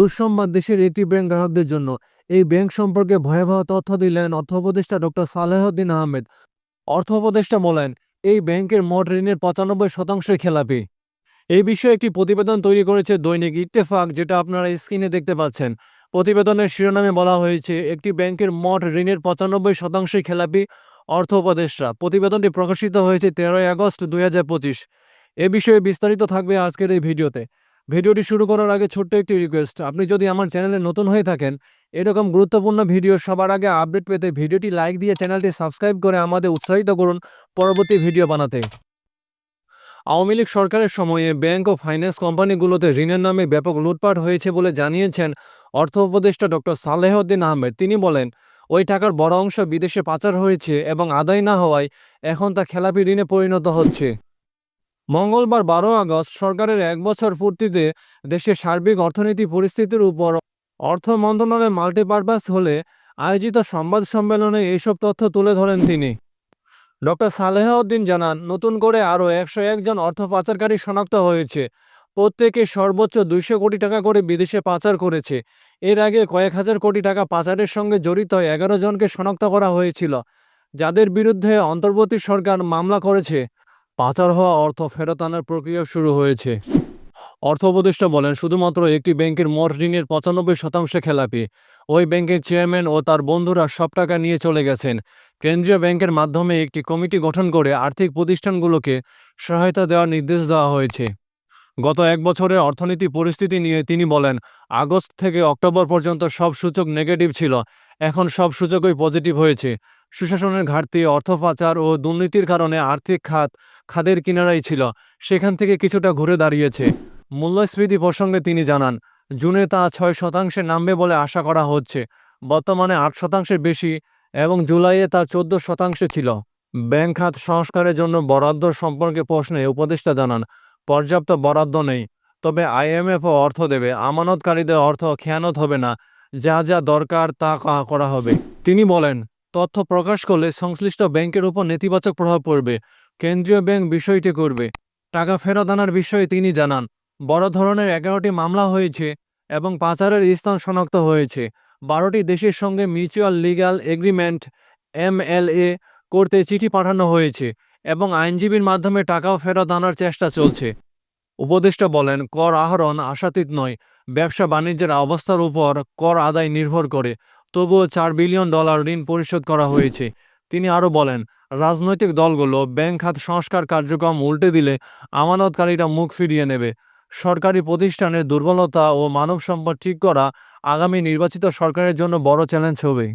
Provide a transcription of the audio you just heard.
দুঃসংবাদ দেশের একটি ব্যাংক গ্রাহকদের জন্য। এই ব্যাংক সম্পর্কে ভয়াবহ তথ্য দিলেন অর্থ উপদেষ্টা ডক্টর সালেহউদ্দিন আহমেদ। অর্থ উপদেষ্টা বলেন, এই ব্যাংকের মোট ঋণের পঁচানব্বই শতাংশই খেলাপি। এই বিষয়ে একটি প্রতিবেদন তৈরি করেছে দৈনিক ইত্তেফাক, যেটা আপনারা স্ক্রিনে দেখতে পাচ্ছেন। প্রতিবেদনের শিরোনামে বলা হয়েছে, একটি ব্যাংকের মোট ঋণের পঁচানব্বই শতাংশই খেলাপি অর্থ উপদেষ্টা প্রতিবেদনটি প্রকাশিত হয়েছে তেরোই আগস্ট দুই হাজার পঁচিশ। এ বিষয়ে বিস্তারিত থাকবে আজকের এই ভিডিওতে। ভিডিওটি শুরু করার আগে ছোট্ট একটি রিকোয়েস্ট আপনি যদি আমার চ্যানেলে নতুন হয়ে থাকেন, এরকম গুরুত্বপূর্ণ ভিডিও সবার আগে আপডেট পেতে ভিডিওটি লাইক দিয়ে চ্যানেলটি সাবস্ক্রাইব করে আমাদের উৎসাহিত করুন পরবর্তী ভিডিও বানাতে। আওয়ামী লীগ সরকারের সময়ে ব্যাংক ও ফাইন্যান্স কোম্পানিগুলোতে ঋণের নামে ব্যাপক লুটপাট হয়েছে বলে জানিয়েছেন অর্থ উপদেষ্টা ডক্টর সালেহউদ্দিন আহমেদ। তিনি বলেন, ওই টাকার বড় অংশ বিদেশে পাচার হয়েছে এবং আদায় না হওয়ায় এখন তা খেলাপি ঋণে পরিণত হচ্ছে। মঙ্গলবার বারো আগস্ট সরকারের এক বছর পূর্তিতে দেশের সার্বিক অর্থনীতি পরিস্থিতির উপর অর্থ মন্ত্রণালয় মাল্টিপারপাস হলে আয়োজিত সংবাদ সম্মেলনে এইসব তথ্য তুলে ধরেন তিনি। ডক্টর সালেহউদ্দিন জানান, নতুন করে আরও একশো একজন অর্থ পাচারকারী শনাক্ত হয়েছে। প্রত্যেকে সর্বোচ্চ দুইশো কোটি টাকা করে বিদেশে পাচার করেছে। এর আগে কয়েক হাজার কোটি টাকা পাচারের সঙ্গে জড়িত এগারো জনকে শনাক্ত করা হয়েছিল, যাদের বিরুদ্ধে অন্তর্বর্তী সরকার মামলা করেছে। পাচার হওয়া অর্থ ফেরত আনার প্রক্রিয়া শুরু হয়েছে। অর্থ উপদেষ্টা বলেন, শুধুমাত্র একটি ব্যাংকের মোট ঋণের পঁচানব্বই শতাংশ খেলাপি। ওই ব্যাংকের চেয়ারম্যান ও তার বন্ধুরা সব টাকা নিয়ে চলে গেছেন। কেন্দ্রীয় ব্যাংকের মাধ্যমে একটি কমিটি গঠন করে আর্থিক প্রতিষ্ঠানগুলোকে সহায়তা দেওয়ার নির্দেশ দেওয়া হয়েছে। গত এক বছরের অর্থনীতি পরিস্থিতি নিয়ে তিনি বলেন, আগস্ট থেকে অক্টোবর পর্যন্ত সব সূচক নেগেটিভ ছিল, এখন সব সূচকই পজিটিভ হয়েছে। সুশাসনের ঘাটতি, অর্থ পাচার ও দুর্নীতির কারণে আর্থিক খাত, খাদের কিনারাই ছিল, সেখান থেকে কিছুটা ঘুরে দাঁড়িয়েছে। মূল্যস্ফীতি প্রসঙ্গে তিনি জানান, জুনে তা ছয় শতাংশে নামবে বলে আশা করা হচ্ছে, বর্তমানে আট শতাংশের বেশি এবং জুলাইয়ে তা চোদ্দ শতাংশে ছিল। ব্যাংক খাত সংস্কারের জন্য বরাদ্দ সম্পর্কে প্রশ্নে উপদেষ্টা জানান পর্যাপ্ত বরাদ্দ নেই। তবে আইএমএফও অর্থ দেবে। আমানতকারীদের অর্থ খেয়ানত হবে না। যা যা দরকার তা করা হবে। তিনি বলেন, তথ্য প্রকাশ করলে সংশ্লিষ্ট ব্যাংকের উপর নেতিবাচক প্রভাব পড়বে। কেন্দ্রীয় ব্যাংক বিষয়টি করবে। টাকা ফেরত আনার বিষয়ে তিনি জানান, বড় ধরনের এগারোটি মামলা হয়েছে এবং পাচারের স্থান শনাক্ত হয়েছে। বারোটি দেশের সঙ্গে মিউচুয়াল লিগ্যাল এগ্রিমেন্ট, এমএলএ, করতে চিঠি পাঠানো হয়েছে। এবং আইনজীবীর মাধ্যমে টাকাও ফেরত আনার চেষ্টা চলছে। উপদেষ্টা বলেন, কর আহরণ আশাতীত নয়, ব্যবসা বাণিজ্যের অবস্থার উপর কর আদায় নির্ভর করে, তবুও চার বিলিয়ন ডলার ঋণ পরিশোধ করা হয়েছে। তিনি আরও বলেন, রাজনৈতিক দলগুলো ব্যাংক খাত সংস্কার কার্যক্রম উল্টে দিলে আমানতকারীরা মুখ ফিরিয়ে নেবে। সরকারি প্রতিষ্ঠানের দুর্বলতা ও মানব সম্পদ ঠিক করা আগামী নির্বাচিত সরকারের জন্য বড় চ্যালেঞ্জ হবে।